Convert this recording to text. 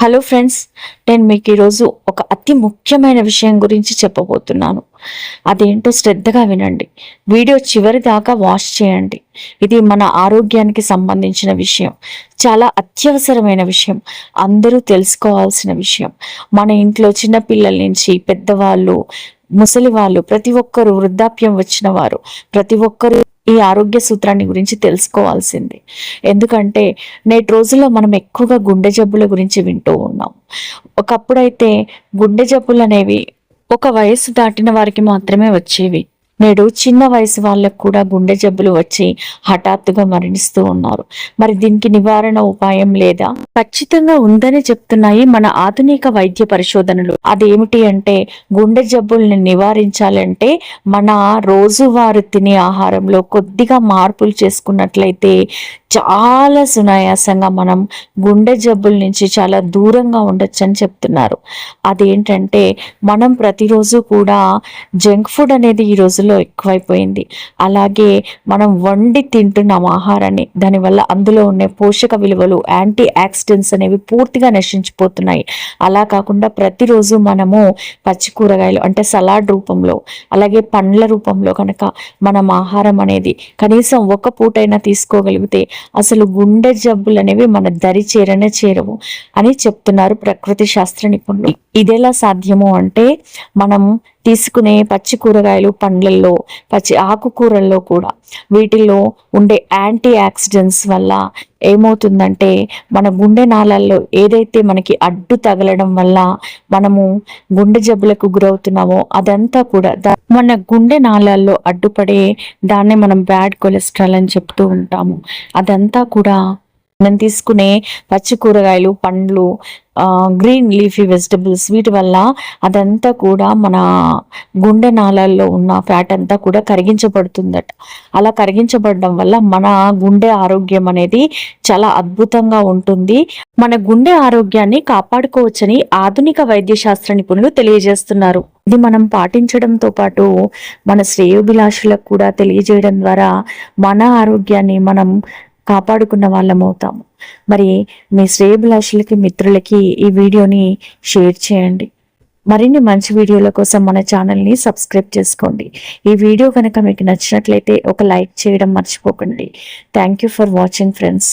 Hello friends నేను మీకు ఈరోజు ఒక అతి ముఖ్యమైన విషయం గురించి చెప్పబోతున్నాను. అదేంటో శ్రద్ధగా వినండి. వీడియో చివరి దాకా వాచ్ చేయండి. ఇది మన ఆరోగ్యానికి సంబంధించిన విషయం. చాలా అత్యవసరమైన విషయం. అందరూ తెలుసుకోవాల్సిన విషయం. మన ఇంట్లో చిన్నపిల్లల నుంచి పెద్దవాళ్ళు ముసలి వాళ్ళు ప్రతి ఒక్కరు వృద్ధాప్యం వచ్చిన వారు ప్రతి ఒక్కరు ఈ ఆరోగ్య సూత్రాన్ని గురించి తెలుసుకోవాల్సింది. ఎందుకంటే నేటి రోజుల్లో మనం ఎక్కువగా గుండె జబ్బుల గురించి వింటూ ఉన్నాం. ఒకప్పుడైతే గుండె జబ్బులు అనేవి ఒక వయసు దాటిన వారికి మాత్రమే వచ్చేవి. నేడు చిన్న వయసు వాళ్ళకు కూడా గుండె జబ్బులు వచ్చి హఠాత్తుగా మరణిస్తూ ఉన్నారు. మరి దీనికి నివారణ ఉపాయం లేదా? ఖచ్చితంగా ఉందని చెప్తున్నాయి మన ఆధునిక వైద్య పరిశోధనలు. అదేమిటి అంటే గుండె జబ్బుల్ని నివారించాలంటే మన రోజువారు తినే ఆహారంలో కొద్దిగా మార్పులు చేసుకున్నట్లయితే చాలా సునాయాసంగా మనం గుండె జబ్బుల నుంచి చాలా దూరంగా ఉండొచ్చు అని చెప్తున్నారు. అదేంటంటే మనం ప్రతిరోజు కూడా జంక్ ఫుడ్ అనేది ఈ రోజుల్లో ఎక్కువైపోయింది. అలాగే మనం వండి తింటున్నాం ఆహారాన్ని దానివల్ల అందులో ఉండే పోషక విలువలు యాంటీ ఆక్సిడెంట్స్ అనేవి పూర్తిగా నశించిపోతున్నాయి. అలా కాకుండా ప్రతిరోజు మనము పచ్చి కూరగాయలు అంటే సలాడ్ రూపంలో అలాగే పండ్ల రూపంలో కనుక మనం ఆహారం అనేది కనీసం ఒక పూటైనా తీసుకోగలిగితే అసలు గుండె జబ్బులు అనేవి మన దరి చేరనే చేరవు అని చెప్తున్నారు ప్రకృతి శాస్త్ర నిపుణులు. ఇదెలా సాధ్యము అంటే మనం తీసుకునే పచ్చి కూరగాయలు పండ్లల్లో పచ్చి ఆకుకూరల్లో కూడా. వీటిల్లో ఉండే యాంటీ ఆక్సిడెంట్స్ వల్ల ఏమవుతుందంటే మన గుండె నాళాల్లో ఏదైతే మనకి అడ్డు తగలడం వల్ల మనము గుండె జబ్బులకు గురవుతున్నామో అదంతా కూడా మన గుండె నాళాల్లో అడ్డుపడే దాన్ని మనం బ్యాడ్ కొలెస్ట్రాల్ అని చెప్తూ ఉంటాము. అదంతా కూడా మనం తీసుకునే పచ్చి కూరగాయలు పండ్లు గ్రీన్ లీఫీ వెజిటబుల్స్ వీటి వల్ల అదంతా కూడా మన గుండె నాళాల్లో ఉన్న ఫ్యాట్ అంతా కూడా కరిగించబడుతుందట. అలా కరిగించబడడం వల్ల మన గుండె ఆరోగ్యం అనేది చాలా అద్భుతంగా ఉంటుంది. మన గుండె ఆరోగ్యాన్ని కాపాడుకోవచ్చని ఆధునిక వైద్య శాస్త్ర నిపుణులు తెలియజేస్తున్నారు. ఇది మనం పాటించడంతో పాటు మన శ్రేయోభిలాషులకు కూడా తెలియజేయడం ద్వారా మన ఆరోగ్యాన్ని మనం కాపాడుకున్న వాళ్ళం అవుతాము మరి మీ శ్రేయభిలాషులకి మిత్రులకి ఈ వీడియోని షేర్ చేయండి. మరిన్ని మంచి వీడియోల కోసం మన ఛానల్ని సబ్స్క్రైబ్ చేసుకోండి. ఈ వీడియో కనుక మీకు నచ్చినట్లయితే ఒక లైక్ చేయడం మర్చిపోకండి. Thank you for watching friends